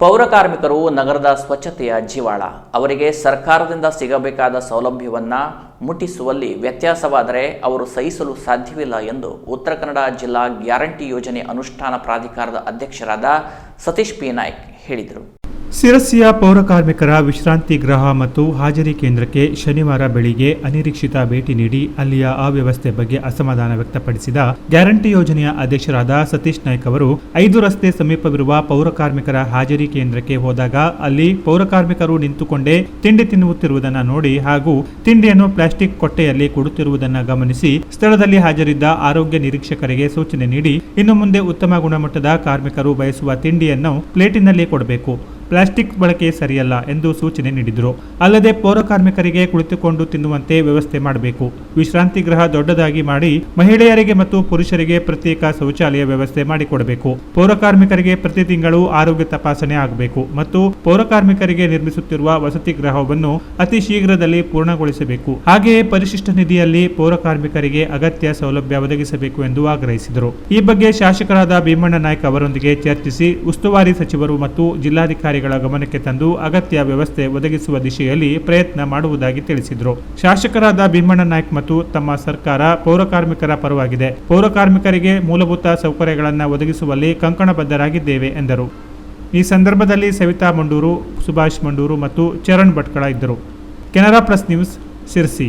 ಪೌರ ಕಾರ್ಮಿಕರು ನಗರದ ಸ್ವಚ್ಛತೆಯ ಜೀವಾಳ. ಅವರಿಗೆ ಸರ್ಕಾರದಿಂದ ಸಿಗಬೇಕಾದ ಸೌಲಭ್ಯವನ್ನು ಮುಟ್ಟಿಸುವಲ್ಲಿ ವ್ಯತ್ಯಾಸವಾದರೆ ಅವರು ಸಹಿಸಲು ಸಾಧ್ಯವಿಲ್ಲ ಎಂದು ಉತ್ತರ ಕನ್ನಡ ಜಿಲ್ಲಾ ಗ್ಯಾರಂಟಿ ಯೋಜನೆ ಅನುಷ್ಠಾನ ಪ್ರಾಧಿಕಾರದ ಅಧ್ಯಕ್ಷರಾದ ಸತೀಶ್ ಪಿ. ನಾಯ್ಕ್ ಹೇಳಿದರು. ಸಿರಸಿಯ ಪೌರಕಾರ್ಮಿಕರ ವಿಶ್ರಾಂತಿ ಗೃಹ ಮತ್ತು ಹಾಜರಿ ಕೇಂದ್ರಕ್ಕೆ ಶನಿವಾರ ಬೆಳಿಗ್ಗೆ ಅನಿರೀಕ್ಷಿತ ಭೇಟಿ ನೀಡಿ ಅಲ್ಲಿಯ ಅವ್ಯವಸ್ಥೆ ಬಗ್ಗೆ ಅಸಮಾಧಾನ ವ್ಯಕ್ತಪಡಿಸಿದ ಗ್ಯಾರಂಟಿ ಯೋಜನೆಯ ಅಧ್ಯಕ್ಷರಾದ ಸತೀಶ್ ನಾಯ್ಕ್ ಅವರು, ಐದು ರಸ್ತೆ ಸಮೀಪವಿರುವ ಪೌರಕಾರ್ಮಿಕರ ಹಾಜರಿ ಕೇಂದ್ರಕ್ಕೆ ಹೋದಾಗ ಅಲ್ಲಿ ಪೌರಕಾರ್ಮಿಕರು ನಿಂತುಕೊಂಡೇ ತಿಂಡಿ ತಿನ್ನುತ್ತಿರುವುದನ್ನು ನೋಡಿ ಹಾಗೂ ತಿಂಡಿಯನ್ನು ಪ್ಲಾಸ್ಟಿಕ್ ಕೊಟ್ಟೆಯಲ್ಲಿ ಕೊಡುತ್ತಿರುವುದನ್ನು ಗಮನಿಸಿ ಸ್ಥಳದಲ್ಲಿ ಹಾಜರಿದ್ದ ಆರೋಗ್ಯ ನಿರೀಕ್ಷಕರಿಗೆ ಸೂಚನೆ ನೀಡಿ, ಇನ್ನು ಮುಂದೆ ಉತ್ತಮ ಗುಣಮಟ್ಟದ ಕಾರ್ಮಿಕರು ಬಯಸುವ ತಿಂಡಿಯನ್ನು ಪ್ಲೇಟಿನಲ್ಲಿ ಕೊಡಬೇಕು. ಪ್ಲಾಸ್ಟಿಕ್ ಬಳಕೆ ಸರಿಯಲ್ಲ ಎಂದು ಸೂಚನೆ ನೀಡಿದರು. ಅಲ್ಲದೆ ಪೌರ ಕಾರ್ಮಿಕರಿಗೆ ಕುಳಿತುಕೊಂಡು ತಿನ್ನುವಂತೆ ವ್ಯವಸ್ಥೆ ಮಾಡಬೇಕು. ವಿಶ್ರಾಂತಿ ಗೃಹ ದೊಡ್ಡದಾಗಿ ಮಾಡಿ ಮಹಿಳೆಯರಿಗೆ ಮತ್ತು ಪುರುಷರಿಗೆ ಪ್ರತ್ಯೇಕ ಶೌಚಾಲಯ ವ್ಯವಸ್ಥೆ ಮಾಡಿಕೊಡಬೇಕು. ಪೌರ ಕಾರ್ಮಿಕರಿಗೆ ಪ್ರತಿ ತಿಂಗಳು ಆರೋಗ್ಯ ತಪಾಸಣೆ ಆಗಬೇಕು ಮತ್ತು ಪೌರ ಕಾರ್ಮಿಕರಿಗೆ ನಿರ್ಮಿಸುತ್ತಿರುವ ವಸತಿ ಗೃಹವನ್ನು ಅತಿ ಶೀಘ್ರದಲ್ಲಿ ಪೂರ್ಣಗೊಳಿಸಬೇಕು. ಹಾಗೆಯೇ ಪರಿಶಿಷ್ಟ ನಿಧಿಯಲ್ಲಿ ಪೌರ ಕಾರ್ಮಿಕರಿಗೆ ಅಗತ್ಯ ಸೌಲಭ್ಯ ಒದಗಿಸಬೇಕು ಎಂದು ಆಗ್ರಹಿಸಿದರು. ಈ ಬಗ್ಗೆ ಶಾಸಕರಾದ ಭೀಮಣ್ಣ ನಾಯ್ಕ ಅವರೊಂದಿಗೆ ಚರ್ಚಿಸಿ ಉಸ್ತುವಾರಿ ಸಚಿವರು ಮತ್ತು ಜಿಲ್ಲಾಧಿಕಾರಿಗಳ ಗಮನಕ್ಕೆ ತಂದು ಅಗತ್ಯ ವ್ಯವಸ್ಥೆ ಒದಗಿಸುವ ದಿಶೆಯಲ್ಲಿ ಪ್ರಯತ್ನ ಮಾಡುವುದಾಗಿ ತಿಳಿಸಿದರು. ಶಾಸಕರಾದ ಭೀಮಣ್ಣ ನಾಯ್ಕ್ ಮತ್ತು ತಮ್ಮ ಸರ್ಕಾರ ಪೌರಕಾರ್ಮಿಕರ ಪರವಾಗಿದೆ. ಪೌರಕಾರ್ಮಿಕರಿಗೆ ಮೂಲಭೂತ ಸೌಕರ್ಯಗಳನ್ನು ಒದಗಿಸುವಲ್ಲಿ ಕಂಕಣಬದ್ಧರಾಗಿದ್ದೇವೆ, ಎಂದರು. ಈ ಸಂದರ್ಭದಲ್ಲಿ ಸವಿತಾ ಮಂಡೂರು, ಸುಭಾಷ್ ಮಂಡೂರು ಮತ್ತು ಚರಣ್ ಭಟ್ಕಳ ಇದ್ದರು. Canara plus news Sirsi